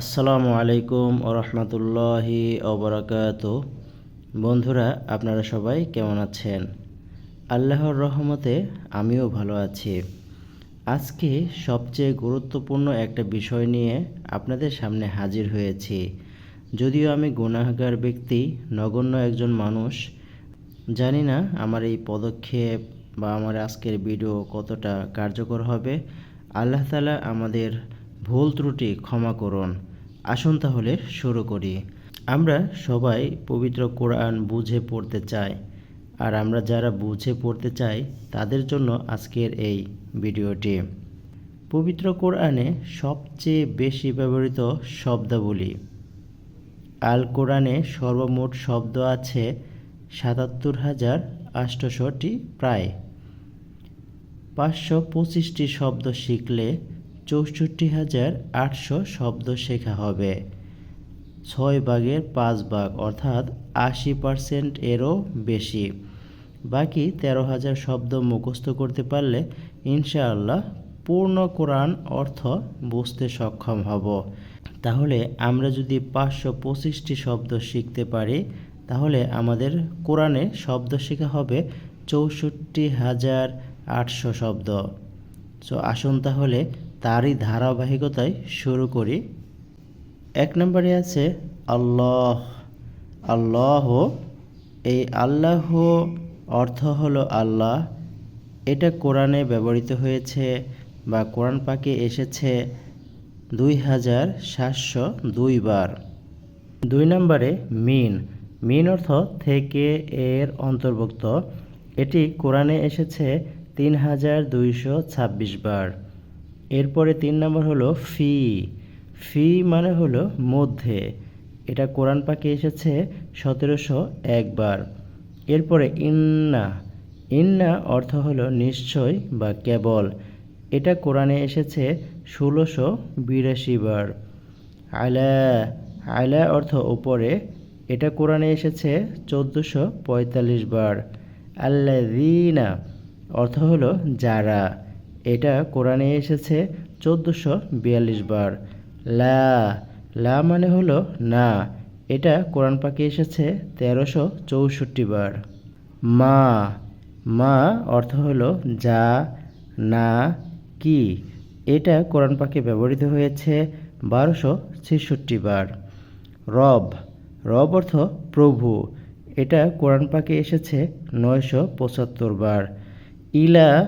আসসালামু আলাইকুম ওরহমতুল্লাহি ওবরাকাত বন্ধুরা, আপনারা সবাই কেমন আছেন? আল্লাহর রহমতে আমিও ভালো আছি। আজকে সবচেয়ে গুরুত্বপূর্ণ একটা বিষয় নিয়ে আপনাদের সামনে হাজির হয়েছি। যদিও আমি গুণাগার ব্যক্তি, নগণ্য একজন মানুষ, জানি না আমার এই পদক্ষেপ বা আমার আজকের ভিডিও কতটা কার্যকর হবে। আল্লাহ তালা আমাদের ভুল ত্রুটি ক্ষমা করুন। আসুন তাহলে শুরু করি। আমরা সবাই পবিত্র কোরআন বুঝে পড়তে চাই। আর আমরা যারা বুঝে পড়তে চাই, তাদের জন্য আজকের এই ভিডিওটি। পবিত্র কোরআনে সবচেয়ে বেশি ব্যবহৃত শব্দাবলী। আল কোরআনে সর্বমোট শব্দ আছে সাতাত্তর হাজার আষ্টশোটি প্রায়। পাঁচশো পঁচিশটি শব্দ শিখলে চৌষট্টি হাজার আটশো শব্দ শেখা হবে। ছয় ভাগের পাঁচ ভাগ, অর্থাৎ আশি পার্সেন্ট এরও বেশি। বাকি তেরো হাজার শব্দ মুখস্থ করতে পারলে ইনশাআল্লাহ পূর্ণ কোরআন অর্থ বুঝতে সক্ষম হব। তাহলে আমরা যদি পাঁচশো পঁচিশটি শব্দ শিখতে পারি, তাহলে আমাদের কোরআনে শব্দ শেখা হবে চৌষট্টি হাজার আটশো শব্দ। সো আসুন তাহলে তারই ধারাবাহিকতায় শুরু করি। এক নম্বরে আছে আল্লাহ। আল্লাহ, এই আল্লাহ অর্থ হলো আল্লাহ। এটা কোরআনে ব্যবহৃত হয়েছে বা কোরআন পাকে এসেছে দুই হাজার সাতশো দুইবার দুই নম্বরে মিন। মিন অর্থ থেকে এর অন্তর্ভুক্ত। এটি কোরআনে এসেছে তিন হাজার দুইশো ছাব্বিশ বার। এরপরে তিন নম্বর হলো ফি। ফি মানে হলো মধ্যে। এটা কোরআন পাকে এসেছে সতেরোশো একবার এরপরে ইন্না। ইন্না অর্থ হলো নিশ্চয় বা কেবল। এটা কোরআনে এসেছে ষোলোশো বিরাশি বার। আলা। আলা অর্থ ওপরে এটা কোরআনে এসেছে চোদ্দোশো পঁয়তাল্লিশ বার। আল্লাদিনা অর্থ হলো যারা। এটা কোরআনে এসেছে চোদ্দোশো বিয়াল্লিশ বার। লা লা মানে হলো না। এটা কোরআন পাকে এসেছে তেরোশো চৌষট্টি বার। মা মা অর্থ হলো যা, না, কি। এটা কোরআন পাকে ব্যবহৃত হয়েছে বারোশো ছেষট্টি বার। রব রব অর্থ প্রভু। এটা কোরআন পাকে এসেছে নয়শো পঁচাত্তর বার। ইলা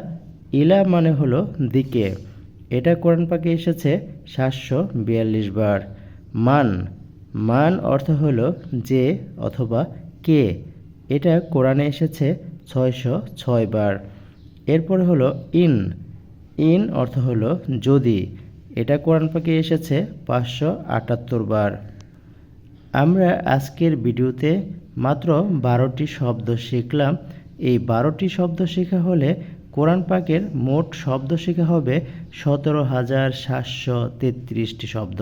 ইলা মানে হলো দিকে। এটা কোরআন পাকে এসেছে সাতশো বিয়াল্লিশ বার। মান। মান অর্থ হলো যে অথবা কে। এটা কোরআনে এসেছে ছয়শো ছয় বার। এরপরে হলো ইন। ইন অর্থ হলো যদি। এটা কোরআন পাকে এসেছে পাঁচশো আটাত্তর বার। আমরা আজকের ভিডিওতে মাত্র বারোটি শব্দ শিখলাম। এই বারোটি শব্দ শেখা হলে কোরআন পাকের মোট শব্দ শেখা হবে সতেরো হাজার সাতশো তেত্রিশটি শব্দ।